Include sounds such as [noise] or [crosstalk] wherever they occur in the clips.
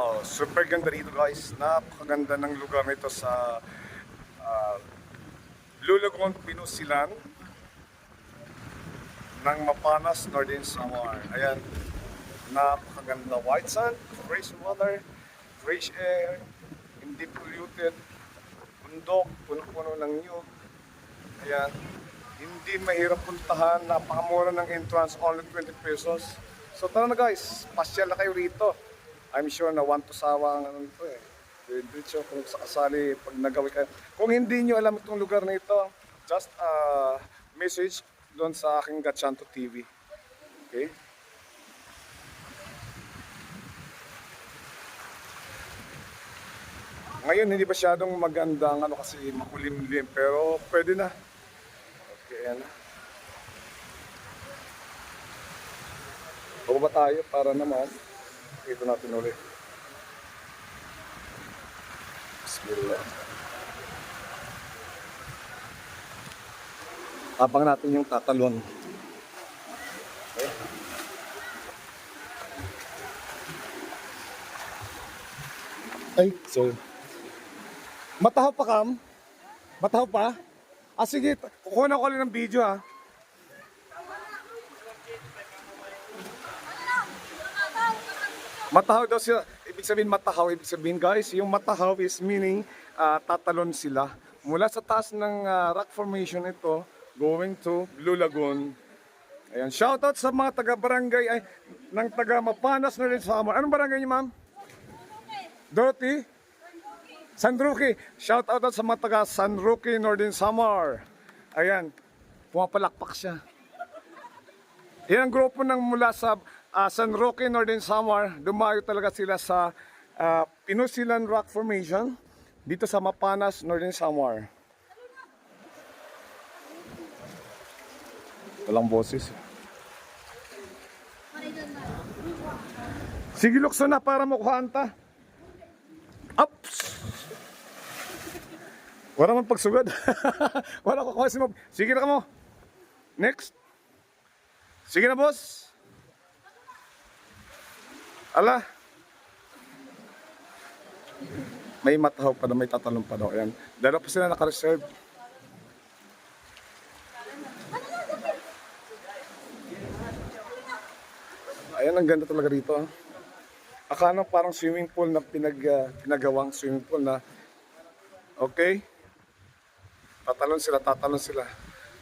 Oh, super ganda dito guys. Napakaganda ng lugar nito sa uh, Lulagon, Pinusilan ng Mapanas, Northern Samar. Ayan, napakaganda. White sand, fresh water, fresh air, hindi polluted, bundok, puno-puno ng nyug. Ayan, hindi mahirap puntahan, napakamura ng entrance, only 20 pesos. So tara na guys, pasyal na kayo rito. I'm sure na want to sawa ang ano ito eh. Diretso kung sakasali pag nagawi kayo. Kung hindi nyo alam itong lugar na ito, just uh, message doon sa aking Gatchanto TV. Okay? Ngayon hindi masyadong maganda ang ano kasi makulimlim pero pwede na. Okay, yan na. Bababa tayo para naman ito natin ulit. Bismillah. Tapang natin yung tatalon. Okay. Ay, sorry. Matahaw pa kam? Matahaw pa? Ah sige, kukuha na ko ulit ng video ha. Matahaw daw sila. Ibig sabihin matahaw, ibig sabihin guys, yung matahaw is meaning ah, tatalon sila. Mula sa taas ng ah, rock formation ito, going to Blue Lagoon. Ayan, shoutout sa mga taga-barangay ay ng taga Mapanas na rin sa Amor. Anong barangay niyo, ma'am? Dorothy? San Roque. Shout out sa mga taga San Roque, Northern Samar. Ayan, pumapalakpak siya. Yan ang grupo ng mula sa ah, San Roque, Northern Samar. Dumayo talaga sila sa uh, Pinusilan Rock Formation dito sa Mapanas, Northern Samar. Walang boses. Sige, lukso na para makuhaan ta. Ups! Wala man pagsugad. [laughs] Wala ko kasi mo. Sige na ka mo. Next. Sige na, boss. Ala. May matahaw pa na may tatalong pa daw. Ayan. Dala pa sila naka-reserve. Ayan, ang ganda talaga rito. ah. Akala parang swimming pool na pinag, ah, pinagawang swimming pool na okay? Tatalon sila, tatalon sila.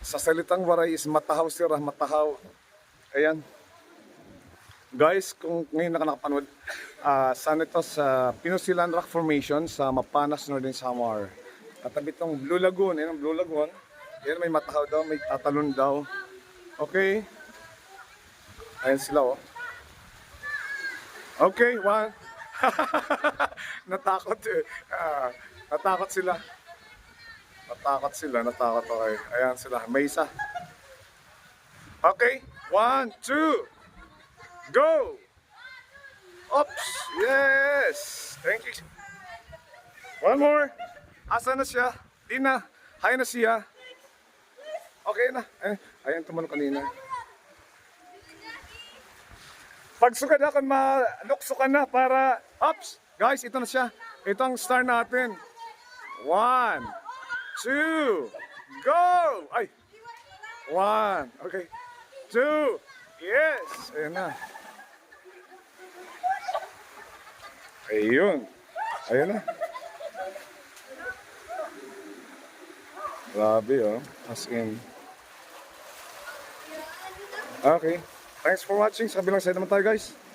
Sa salitang waray is matahaw sila, matahaw. Ayan. Guys, kung ngayon na ka nakapanood, ah saan ito sa Pinusilan Rock Formation sa Mapanas, Northern Samar. Katabi itong Blue Lagoon, ayan ang Blue Lagoon. Ayan may matahaw daw, may tatalon daw. Okay? Ayan sila oh. Okay, one. [laughs] natakot eh. Ah, natakot sila. Natakot sila, natakot okay. Ayan sila, may isa. Okay, one, two, go! Oops, yes! Thank you. One more. Asa na siya? Di na. Hay na siya. Okay na. Eh, ayan tumalon kanina. Pag sugad ako, malukso ka na para, ups, guys, ito na siya. Ito ang star natin. One, two, go! Ay, one, okay. Two, yes, ayan na. Ayun, ayan na. Grabe, oh. As in. Okay. Thanks for watching. Sa kabilang side naman tayo, guys.